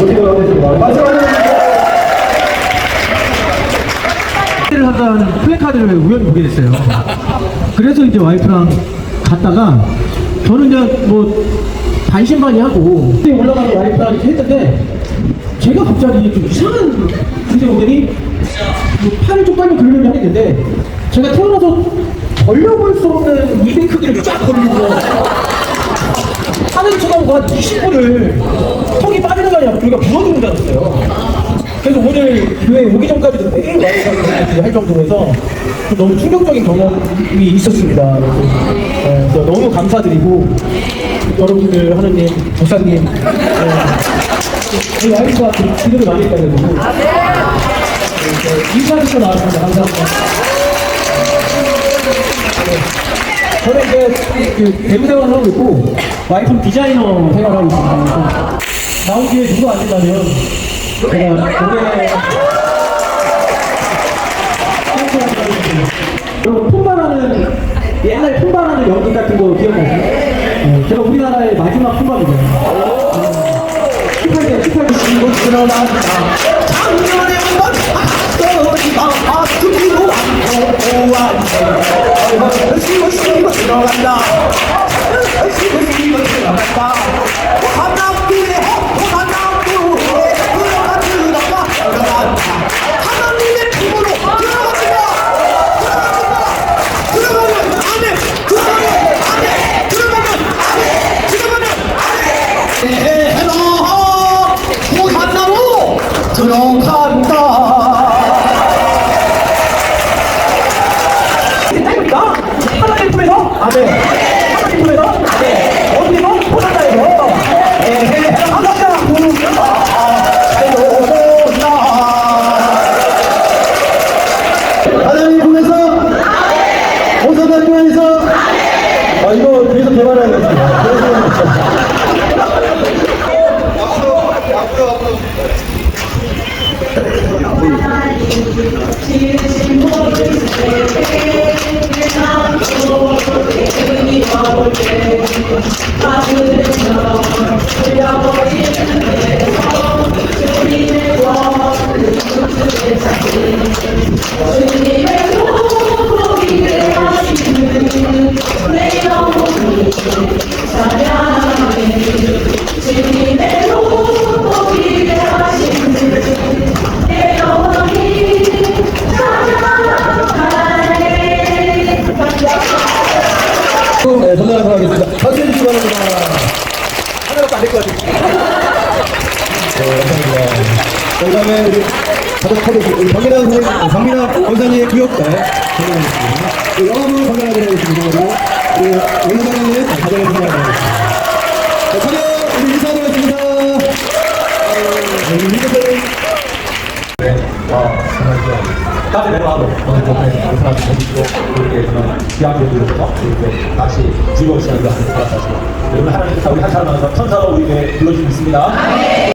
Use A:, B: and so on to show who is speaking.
A: 모시고 가겠습니다. 박수 한번 를 한다는 플래카드를 우연히 보게 됐어요. 그래서 이제 와이프랑 갔다가 저는 그냥 뭐 반신반의하고 그때 올라가서 와이프랑 이렇게 했는데 제가 갑자기 좀 이상한 군대 오더니 뭐 팔을 좀 빨리 돌리려고 하겠는데 제가 태어나서 벌려볼 수 없는 입의 크기를 쫙 벌리고 하늘 쳐다보고 한 20분을 턱이 빠지는 거 아니라 우리가 부러지는 줄 알았어요. 그래서 오늘 교회 오기 전까지도 매일 와이프랑 할 정도로 해서 너무 충격적인 경험이 있었습니다. 네, 그래서 너무 감사드리고 여러분들 하느님, 목사님 네, 저희 와이프가 기도를 많이 했다가지고 인사드리고 나왔습니다. 감사합니다. 저는 이제 그 배우 생활을 하고 있고 와이프는 디자이너 생활을 하고 있습니다. 그래서 나온 뒤에 누구 안 된다면 제가 노래 여러분 품바라는 옛날 품바라는 연극 같은 거 기억나세요? 네, 제가 우리나라의 마지막 품바입니다. 18대 18대
B: 치고 드러난다 작년에 한번 떨어지다 아프기도 않고 오한다 쉬고 쉬고 들어간다 들어간다 하나님
A: 품에서 아멘. 어디서 호산나에서
B: 에헤 아가자 부르다 살려놓나 하나님 품에서 호산나교회에서 아 이거 계속 개발해야겠 네, 전달하도록 하겠습니다. 박수 해주시기 바랍니다. 하나밖에 안될 것 같아요. 네, 감사합니다. 그 다음에 우리 카드 우리 박민아 선생님, 박민아 권사님의 구역대 전달하겠습니다. 그 영어부 전달하도록 하겠습니다. 우리 원장님 자동에 전달하도록 하겠습니다. 자, 차렷 우리 인사드리겠습니다. 네, 우리 민재님.
C: 다시 내려와도 오늘 덕분에 다른 사람들 보시고 이렇게 저는 분들로부터 이렇게 다시 즐거운 시간이 되었으면 좋겠습니다. 여러분 하나님께서 우리 한 사람 안에서 천사로 우리에게 불러주고 있습니다.